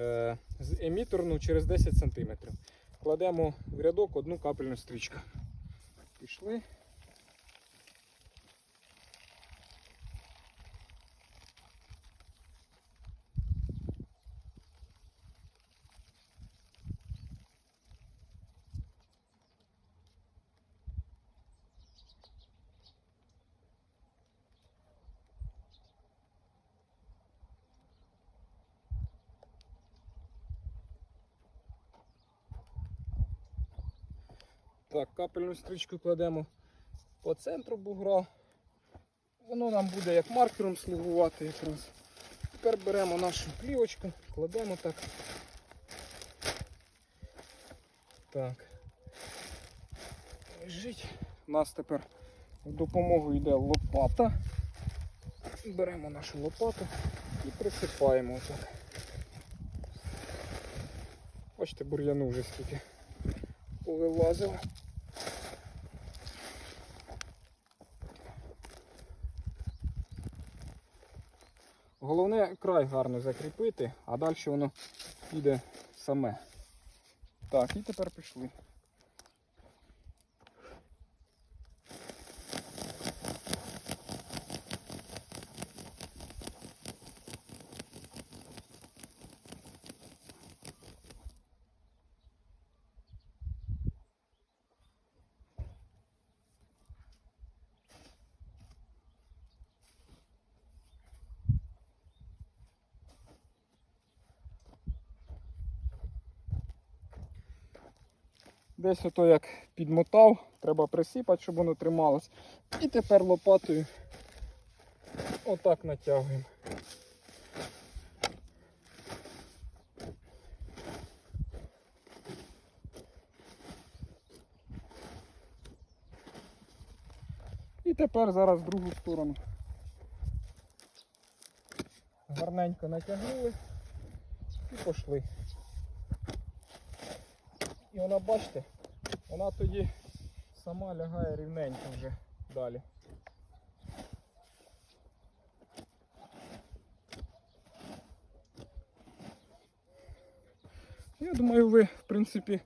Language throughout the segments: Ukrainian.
е, з еміторну через 10 см. Кладемо в рядок одну капельну стрічку. Пішли. Так, капельну стрічку кладемо по центру бугра. Воно нам буде як маркером слугувати якраз. Тепер беремо нашу плівочку, кладемо так. Так. Лежить. У нас тепер в допомогу йде лопата. Беремо нашу лопату і присипаємо отак. Бачите, бур'яну вже скільки повилазило. Головне край гарно закріпити, а далі воно піде саме. Так, і тепер пішли. Десь ото як підмотав, треба присипати, щоб воно трималось. І тепер лопатою отак натягуємо. І тепер зараз в другу сторону. Гарненько натягнули і пішли. І вона, бачите, вона тоді сама лягає рівненько вже далі. Я думаю, ви, в принципі,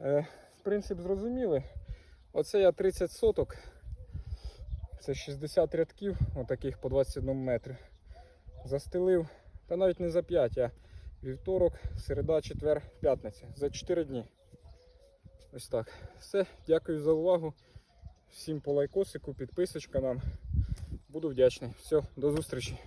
е, принцип зрозуміли. Оце я 30 соток. Це 60 рядків, отаких по 21 метрі. Застелив, та навіть не за 5, а вівторок, середа, четвер, п'ятниця. За 4 дні. Ось так. Все, дякую за увагу. Всім по лайкосику, підписочка нам. Буду вдячний. Все, до зустрічі.